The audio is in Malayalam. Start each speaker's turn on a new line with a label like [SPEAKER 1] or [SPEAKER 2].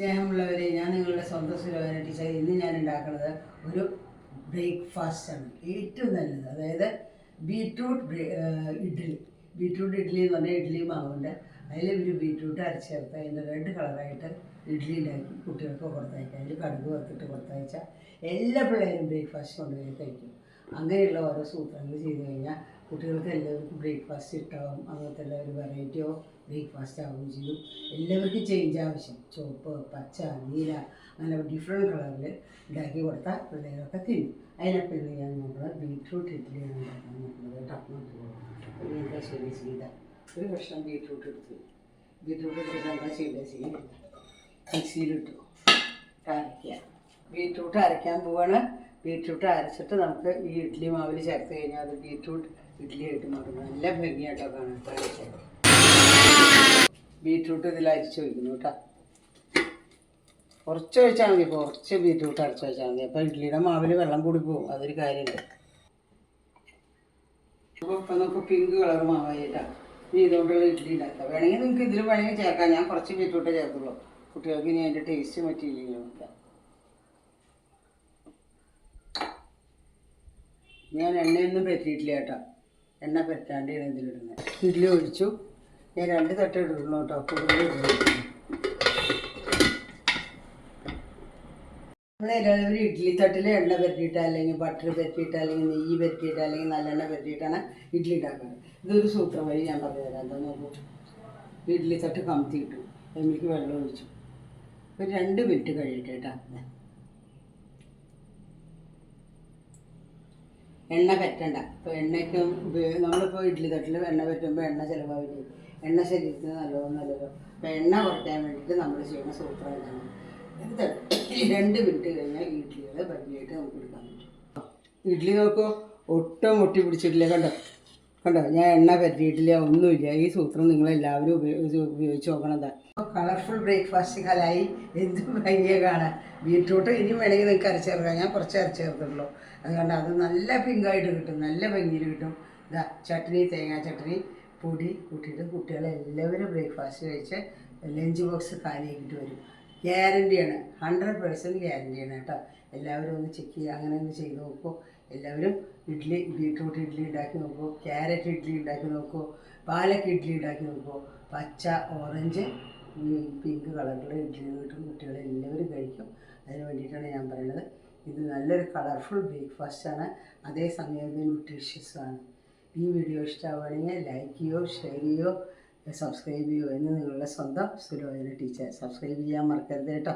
[SPEAKER 1] സ്നേഹമുള്ളവരെ ഞാൻ നിങ്ങളുടെ സ്വന്തം ടീച്ചർ ഇന്ന് ഞാൻ ഉണ്ടാക്കുന്നത് ഒരു ബ്രേക്ക്ഫാസ്റ്റ് ആണ് ഏറ്റവും നല്ലത്. അതായത് ബീട്രൂട്ട് ഇഡ്ഡലി. ബീട്രൂട്ട് ഇഡ്ഡലി എന്ന് പറഞ്ഞാൽ ഇഡ്ഡലി മാവുണ്ട്. അതിൽ ഒരു ബീട്രൂട്ട് അരച്ചേർത്ത് അതിന്റെ റെഡ് കളറായിട്ട് ഇഡ്ഡലി ഉണ്ടാക്കി കുട്ടികൾക്ക് കൊടുത്തയക്കാം. അതിൽ കടുക് വറുത്തിട്ട് കൊടുത്തയച്ചാൽ എല്ലാ പിള്ളേരും ബ്രേക്ക്ഫാസ്റ്റ് കൊണ്ടുപോയി കഴിക്കും. അങ്ങനെയുള്ള ഓരോ സൂത്രങ്ങൾ ചെയ്ത് കഴിഞ്ഞാൽ കുട്ടികൾക്ക് എല്ലാവർക്കും ബ്രേക്ക്ഫാസ്റ്റ് ഇട്ടാവും അങ്ങനത്തെ എല്ലാ ഒരു വെറൈറ്റി ഓഫ് ബ്രേക്ക്ഫാസ്റ്റ് ആവുകയും ചെയ്യും. എല്ലാവർക്കും ചേഞ്ച് ആവശ്യം. ചുവപ്പ് പച്ച നീല അങ്ങനെ ഡിഫറെന്റ് കളറിൽ ഉണ്ടാക്കി കൊടുത്താൽ പിള്ളേരൊക്കെ തിന്നും. അതിനപ്പം ഇന്ന് ഞാൻ നമ്മൾ ബീറ്റ്റൂട്ട് ഇഡ്ഡലിയാണ് ഉണ്ടാക്കാൻ നോക്കുന്നത് കേട്ടോ. എന്താ ശരി ചെയ്ത. ഒരു കഷ്ണം ബീറ്റ്റൂട്ട് എടുത്തു. ബീറ്റ്റൂട്ട് എടുത്തിട്ട് എന്താ ചെയ്ത? ചെയ്യുന്നില്ല മിക്സിയിലിട്ടു അരയ്ക്കുക. ബീറ്റ്റൂട്ട് അരയ്ക്കാൻ പോവാണ്. ബീറ്റ്റൂട്ട് അരച്ചിട്ട് നമുക്ക് ഈ ഇഡ്ഡലി മാവിൽ ചേർത്ത് കഴിഞ്ഞാൽ അത് ബീട്രൂട്ട് ഇഡ്ഡലി ആയിട്ട് മാറും നല്ല ഭംഗിയായിട്ടോ കാണാൻ അരച്ചത് ബീട്രൂട്ട് ഇതിൽ അരിച്ച് വയ്ക്കുന്നു കേട്ടോ. കുറച്ച് വെച്ചാൽ മതി കുറച്ച് ബീട്രൂട്ട് അരച്ച് വെച്ചാൽ മതി. അപ്പോൾ ഇഡ്ഡലിയുടെ മാവിൽ വെള്ളം കൂടി പോകും. അതൊരു കാര്യമില്ല. അപ്പോൾ ഇപ്പം നമുക്ക് പിങ്ക് കളർ മാവായിട്ടാ ഇനി ഇതുകൊണ്ടുള്ള ഇഡ്ഡലി ഉണ്ടാക്കാം വേണമെങ്കിൽ നിങ്ങൾക്ക് ഇതിൽ വേണമെങ്കിൽ ചേർക്കാം. ഞാൻ കുറച്ച് ബീട്രൂട്ടേ ചേർത്തുള്ളൂ. കുട്ടികൾക്ക് ഇനി അതിന്റെ ടേസ്റ്റ് പറ്റിയില്ലെങ്കിലും നോക്കാം ഞാൻ എണ്ണയൊന്നും പറ്റിയിട്ടില്ല കേട്ടോ. എണ്ണ പറ്റാണ്ടാണ് ഇതിലിടുന്നത് ഇഡ്ഡലി ഒഴിച്ചു. ഞാൻ രണ്ട് തട്ട് ഇടുള്ളൂ കേട്ടോ. കൂടുതൽ ഇഡ്ഡലി നമ്മളെല്ലാവരും ഇഡ്ഡലി തട്ടിൽ എണ്ണ പറ്റിയിട്ട് അല്ലെങ്കിൽ ബട്ടർ പറ്റിയിട്ട് അല്ലെങ്കിൽ നെയ്യ് പറ്റിയിട്ട് അല്ലെങ്കിൽ നല്ലെണ്ണ പറ്റിയിട്ടാണ് ഇഡ്ഡലി ഉണ്ടാക്കുന്നത് ഇതൊരു സൂത്രം വഴി ഞാൻ പറഞ്ഞു തരാം. എന്താ നോക്കൂ. ഇഡ്ഡലി തട്ട് കമത്തി കിട്ടും അതിലേക്ക് വെള്ളം ഒഴിച്ചു. ഒരു രണ്ട് മിനിറ്റ് കഴിയട്ടെ കേട്ടോ. എണ്ണ പറ്റണ്ട. ഇപ്പോൾ എണ്ണയ്ക്ക് നമ്മളിപ്പോൾ ഇഡ്ഡലി തട്ടിൽ എണ്ണ പറ്റുമ്പോൾ എണ്ണ ചിലവാകില്ല എണ്ണ ശരീരത്തിന് നല്ലതൊന്നല്ലല്ലോ അപ്പോൾ എണ്ണ കുറയ്ക്കാൻ വേണ്ടിയിട്ട് നമ്മൾ ചെയ്യുന്ന സൂത്രം ഇതാണ്. ഇത് രണ്ട് മിനിറ്റ് കഴിഞ്ഞാൽ ഇഡ്ഡലികൾ ഭംഗിയായിട്ട് നമുക്ക് എടുക്കാൻ പറ്റും. ഇഡ്ഡലി നോക്കൂ ഒട്ടും മുട്ടി പിടിച്ചിട്ടില്ല. കണ്ടോ? കണ്ടോ? ഞാൻ എണ്ണ പറ്റിയിട്ടില്ല ഒന്നുമില്ല. ഈ സൂത്രം നിങ്ങൾ എല്ലാവരും ഉപയോഗിച്ച് ഉപയോഗിച്ച് നോക്കണതാ. Colourful breakfast കലായി. എന്തും ഭംഗിയെ കാണാൻ. ബീട്രൂട്ട് ഇനിയും വേണമെങ്കിൽ നിങ്ങൾക്ക് അരച്ചേർക്കാം. ഞാൻ കുറച്ച് അരച്ചേർത്തുള്ളൂ. അതുകൊണ്ട് അത് നല്ല പിങ്കായിട്ട് കിട്ടും. നല്ല ഭംഗിയിൽ കിട്ടും. ഇതാ ചട്നി തേങ്ങാ ചട്നി പൊടി കൂട്ടിയിട്ട് കുട്ടികളെല്ലാവരും ബ്രേക്ക്ഫാസ്റ്റ് കഴിച്ച് ലഞ്ച് ബോക്സ് കാലിയാക്കിയിട്ട് വരും. ഗ്യാരണ്ടിയാണ്. ഹൺഡ്രഡ് പേഴ്സന്റ് ഗ്യാരണ്ടിയാണ് കേട്ടോ. എല്ലാവരും ഒന്ന് ചെക്ക് ചെയ്യുക. അങ്ങനെ ഒന്ന് ചെയ്ത് നോക്കുമോ എല്ലാവരും ഇഡ്ഡലി ബീട്രൂട്ട് ഇഡ്ഡലി ഉണ്ടാക്കി നോക്കൂ ക്യാരറ്റ് ഇഡ്ഡലി ഉണ്ടാക്കി നോക്കൂ പാലക്ക് ഇഡ്ഡലി ഉണ്ടാക്കി നോക്കൂ പച്ച ഓറഞ്ച് പിങ്ക് കളറുള്ള ഇഡ്ഡലി കിട്ടും കുട്ടികളെല്ലാവരും കഴിക്കും. അതിന് വേണ്ടിയിട്ടാണ് ഞാൻ പറയുന്നത്. ഇത് നല്ലൊരു കളർഫുൾ ബ്രേക്ക്ഫാസ്റ്റാണ് അതേസമയം ഇത് ന്യൂട്രീഷ്യസ് ആണ്. ഈ വീഡിയോ ഇഷ്ടമാവുകയാണെങ്കിൽ ലൈക്ക് ചെയ്യോ ഷെയർ ചെയ്യോ സബ്സ്ക്രൈബ് ചെയ്യൂ എന്ന് നിങ്ങളുടെ സ്വന്തം സുലോചന ടീച്ചർ സബ്സ്ക്രൈബ് ചെയ്യാൻ മറക്കരുത് കേട്ടോ.